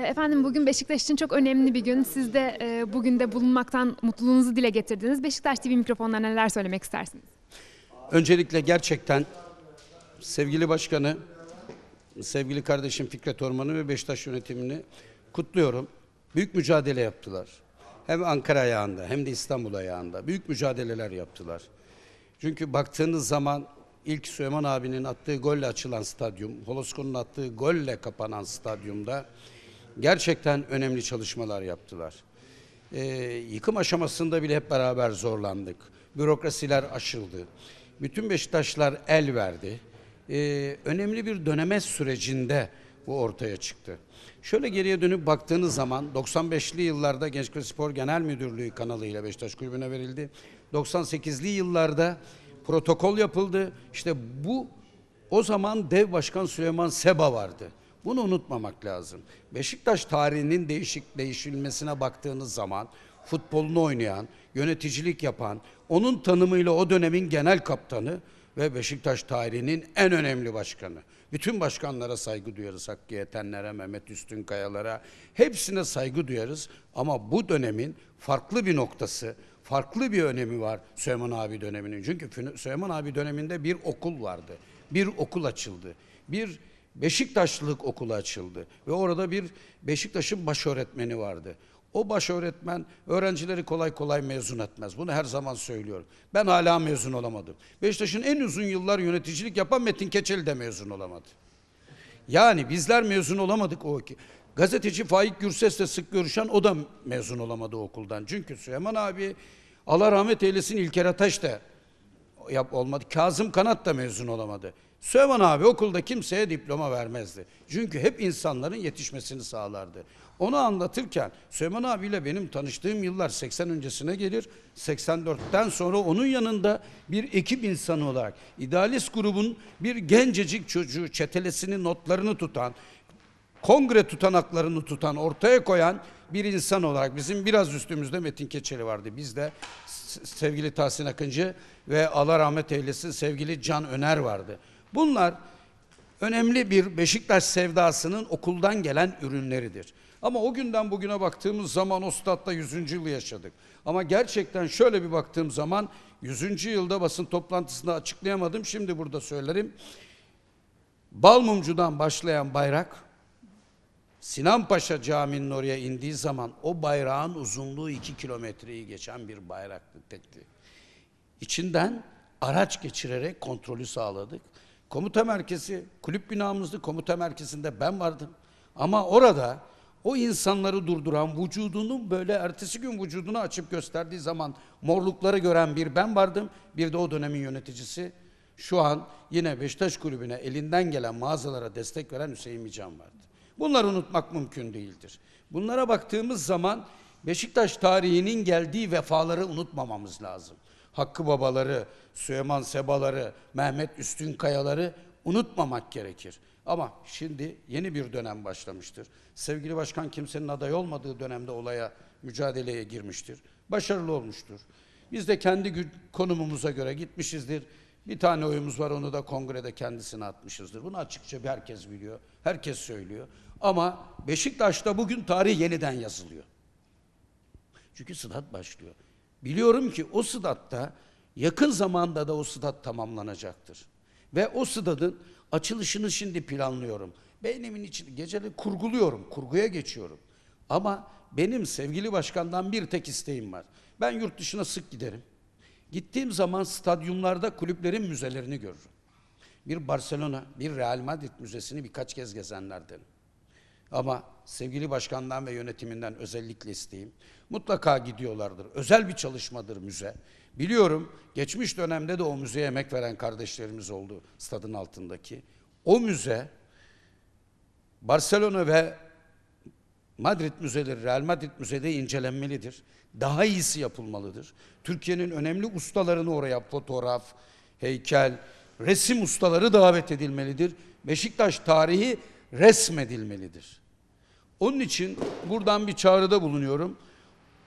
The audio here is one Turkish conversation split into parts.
E, Efendim bugün Beşiktaş için çok önemli bir gün. Siz de e, bugün de bulunmaktan mutluluğunuzu dile getirdiniz. Beşiktaş TV mikrofonlarına neler söylemek istersiniz? Öncelikle gerçekten sevgili başkanı, sevgili kardeşim Fikret Orman'ı ve Beşiktaş yönetimini kutluyorum. Büyük mücadele yaptılar. Hem Ankara ayağında hem de İstanbul ayağında. Büyük mücadeleler yaptılar. Çünkü baktığınız zaman ilk Süleyman abinin attığı golle açılan stadyum, Holosko'nun attığı golle kapanan stadyumda gerçekten önemli çalışmalar yaptılar. Ee, yıkım aşamasında bile hep beraber zorlandık. Bürokrasiler aşıldı. Bütün Beşiktaşlar el verdi. Ee, önemli bir döneme sürecinde bu ortaya çıktı. Şöyle geriye dönüp baktığınız zaman 95'li yıllarda Gençlik ve Spor Genel Müdürlüğü kanalıyla Beşiktaş Kulübü'ne verildi. 98'li yıllarda protokol yapıldı. İşte bu o zaman dev başkan Süleyman Seba vardı. Bunu unutmamak lazım. Beşiktaş tarihinin değişik değişilmesine baktığınız zaman futbolunu oynayan, yöneticilik yapan, onun tanımıyla o dönemin genel kaptanı ve Beşiktaş tarihinin en önemli başkanı. Bütün başkanlara saygı duyarız. Hakkı Yetenlere, Mehmet Üstünkayalara hepsine saygı duyarız. Ama bu dönemin farklı bir noktası, farklı bir önemi var Süleyman abi döneminin. Çünkü Süleyman abi döneminde bir okul vardı. Bir okul açıldı. Bir Beşiktaşlılık okulu açıldı ve orada bir Beşiktaş'ın baş öğretmeni vardı. O baş öğretmen öğrencileri kolay kolay mezun etmez. Bunu her zaman söylüyorum. Ben hala mezun olamadım. Beşiktaş'ın en uzun yıllar yöneticilik yapan Metin Keçeli de mezun olamadı. Yani bizler mezun olamadık o ki. Gazeteci Faik Gürses'le sık görüşen o da mezun olamadı okuldan. Çünkü Süleyman abi Allah rahmet eylesin İlker Ataş da yap olmadı. Kazım Kanat da mezun olamadı. Süleyman abi okulda kimseye diploma vermezdi. Çünkü hep insanların yetişmesini sağlardı. Onu anlatırken Süleyman abiyle benim tanıştığım yıllar 80 öncesine gelir. 84'ten sonra onun yanında bir ekip insanı olarak idealist grubun bir gencecik çocuğu çetelesini notlarını tutan kongre tutanaklarını tutan, ortaya koyan bir insan olarak bizim biraz üstümüzde Metin Keçeli vardı. Biz de sevgili Tahsin Akıncı ve Allah rahmet eylesin sevgili Can Öner vardı. Bunlar önemli bir Beşiktaş sevdasının okuldan gelen ürünleridir. Ama o günden bugüne baktığımız zaman o statta 100. yılı yaşadık. Ama gerçekten şöyle bir baktığım zaman 100. yılda basın toplantısında açıklayamadım. Şimdi burada söylerim. Balmumcu'dan başlayan bayrak Sinan Paşa Camii'nin oraya indiği zaman o bayrağın uzunluğu iki kilometreyi geçen bir bayraktı tekti. İçinden araç geçirerek kontrolü sağladık. Komuta merkezi, kulüp binamızdı. Komuta merkezinde ben vardım. Ama orada o insanları durduran vücudunun böyle ertesi gün vücudunu açıp gösterdiği zaman morlukları gören bir ben vardım. Bir de o dönemin yöneticisi şu an yine Beşiktaş Kulübü'ne elinden gelen mağazalara destek veren Hüseyin Mican vardı. Bunları unutmak mümkün değildir. Bunlara baktığımız zaman Beşiktaş tarihinin geldiği vefaları unutmamamız lazım. Hakkı babaları, Süleyman Sebaları, Mehmet Üstünkayaları unutmamak gerekir. Ama şimdi yeni bir dönem başlamıştır. Sevgili başkan kimsenin aday olmadığı dönemde olaya, mücadeleye girmiştir. Başarılı olmuştur. Biz de kendi konumumuza göre gitmişizdir. Bir tane oyumuz var onu da kongrede kendisine atmışızdır. Bunu açıkça bir herkes biliyor. Herkes söylüyor. Ama Beşiktaş'ta bugün tarih yeniden yazılıyor. Çünkü sıdat başlıyor. Biliyorum ki o sıdatta yakın zamanda da o sıdat tamamlanacaktır. Ve o sıdadın açılışını şimdi planlıyorum. Beynimin içinde geceleri kurguluyorum, kurguya geçiyorum. Ama benim sevgili başkandan bir tek isteğim var. Ben yurt dışına sık giderim. Gittiğim zaman stadyumlarda kulüplerin müzelerini görürüm. Bir Barcelona, bir Real Madrid müzesini birkaç kez gezenlerdenim. Ama sevgili başkandan ve yönetiminden özellikle isteyeyim. Mutlaka gidiyorlardır. Özel bir çalışmadır müze. Biliyorum geçmiş dönemde de o müzeye emek veren kardeşlerimiz oldu stadın altındaki. O müze Barcelona ve Madrid müzeleri, Real Madrid müzede incelenmelidir. Daha iyisi yapılmalıdır. Türkiye'nin önemli ustalarını oraya fotoğraf, heykel, resim ustaları davet edilmelidir. Beşiktaş tarihi resmedilmelidir. Onun için buradan bir çağrıda bulunuyorum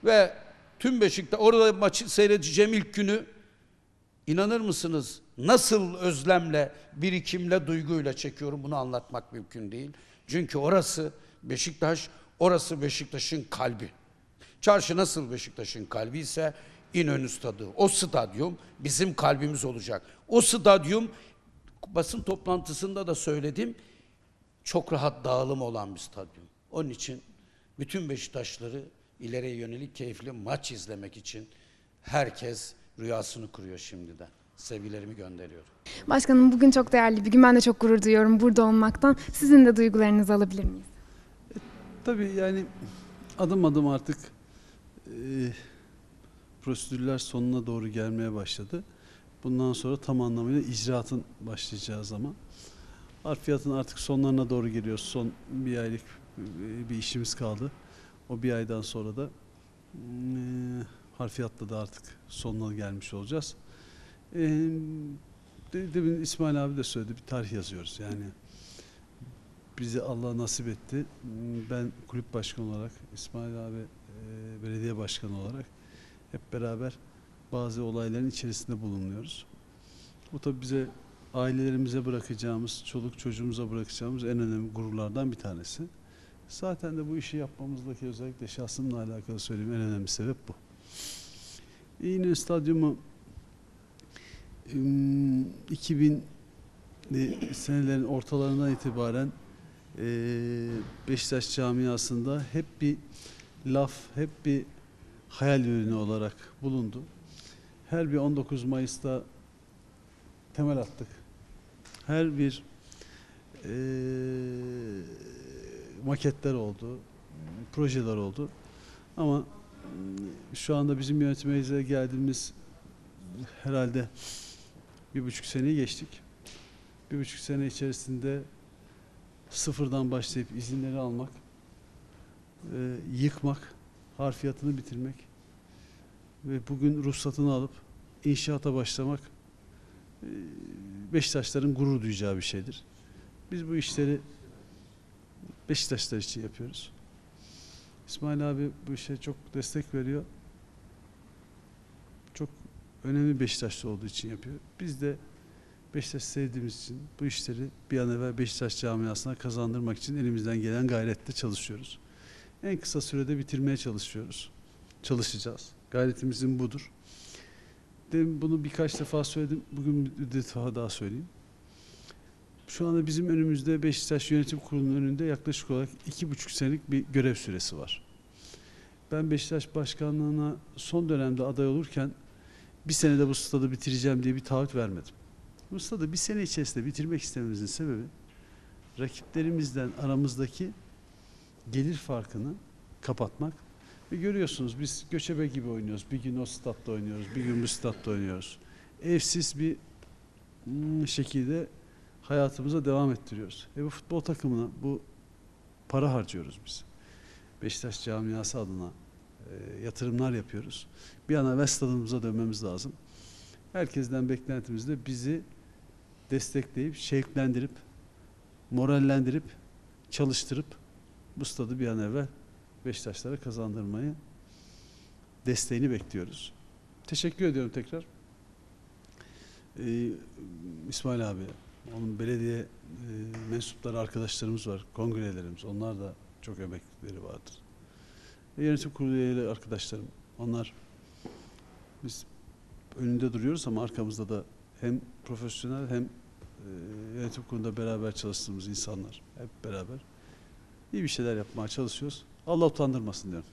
ve tüm Beşiktaş orada maçı seyredeceğim ilk günü inanır mısınız nasıl özlemle, birikimle, duyguyla çekiyorum bunu anlatmak mümkün değil. Çünkü orası Beşiktaş Orası Beşiktaş'ın kalbi. Çarşı nasıl Beşiktaş'ın kalbi ise İnönü Stadı. O stadyum bizim kalbimiz olacak. O stadyum basın toplantısında da söyledim. Çok rahat dağılım olan bir stadyum. Onun için bütün Beşiktaşları ileriye yönelik keyifli maç izlemek için herkes rüyasını kuruyor şimdiden. Sevgilerimi gönderiyorum. Başkanım bugün çok değerli bir gün. Ben de çok gurur duyuyorum burada olmaktan. Sizin de duygularınızı alabilir miyiz? Tabii yani adım adım artık e, prosedürler sonuna doğru gelmeye başladı. Bundan sonra tam anlamıyla icraatın başlayacağı zaman. Harfiyatın artık sonlarına doğru geliyoruz. Son bir aylık e, bir işimiz kaldı. O bir aydan sonra da e, harfiyatta da artık sonuna gelmiş olacağız. E, de- demin İsmail abi de söyledi bir tarih yazıyoruz yani bize Allah nasip etti. Ben kulüp başkanı olarak, İsmail abi e, belediye başkanı olarak hep beraber bazı olayların içerisinde bulunuyoruz. Bu tabi bize ailelerimize bırakacağımız, çoluk çocuğumuza bırakacağımız en önemli gururlardan bir tanesi. Zaten de bu işi yapmamızdaki özellikle şahsımla alakalı söyleyeyim en önemli sebep bu. İğne Stadyumu ım, 2000'li senelerin ortalarından itibaren Beşiktaş camiasında hep bir laf, hep bir hayal ürünü olarak bulundu. Her bir 19 Mayıs'ta temel attık. Her bir eee, maketler oldu, projeler oldu. Ama şu anda bizim yönetimimize geldiğimiz herhalde bir buçuk seneyi geçtik. Bir buçuk sene içerisinde sıfırdan başlayıp izinleri almak, e, yıkmak, harfiyatını bitirmek ve bugün ruhsatını alıp inşaata başlamak e, Beşiktaşların gurur duyacağı bir şeydir. Biz bu işleri Beşiktaşlar için yapıyoruz. İsmail abi bu işe çok destek veriyor. Çok önemli Beşiktaşlı olduğu için yapıyor. Biz de Beşiktaş sevdiğimiz için bu işleri bir an evvel Beşiktaş camiasına kazandırmak için elimizden gelen gayretle çalışıyoruz. En kısa sürede bitirmeye çalışıyoruz. Çalışacağız. Gayretimizin budur. Demin bunu birkaç defa söyledim. Bugün bir defa daha söyleyeyim. Şu anda bizim önümüzde Beşiktaş Yönetim Kurulu'nun önünde yaklaşık olarak iki buçuk senelik bir görev süresi var. Ben Beşiktaş Başkanlığı'na son dönemde aday olurken bir senede bu stadı bitireceğim diye bir taahhüt vermedim. Bu stadı bir sene içerisinde bitirmek istememizin sebebi rakiplerimizden aramızdaki gelir farkını kapatmak. Ve görüyorsunuz biz göçebe gibi oynuyoruz. Bir gün o statta oynuyoruz, bir gün bu statta oynuyoruz. Evsiz bir hmm, şekilde hayatımıza devam ettiriyoruz. E bu futbol takımına bu para harcıyoruz biz. Beşiktaş camiası adına e, yatırımlar yapıyoruz. Bir an evvel stadımıza dönmemiz lazım. Herkesten beklentimiz de bizi destekleyip, şevklendirip, morallendirip, çalıştırıp bu stadı bir an evvel Beşiktaşlara kazandırmayı desteğini bekliyoruz. Teşekkür ediyorum tekrar. Ee, İsmail abi, onun belediye e, mensupları arkadaşlarımız var, kongrelerimiz. Onlar da çok emekleri vardır. Ve yönetim kurulu üyeleri arkadaşlarım. Onlar biz önünde duruyoruz ama arkamızda da hem profesyonel hem e, yönetim kurulunda beraber çalıştığımız insanlar hep beraber iyi bir şeyler yapmaya çalışıyoruz. Allah utandırmasın diyorum.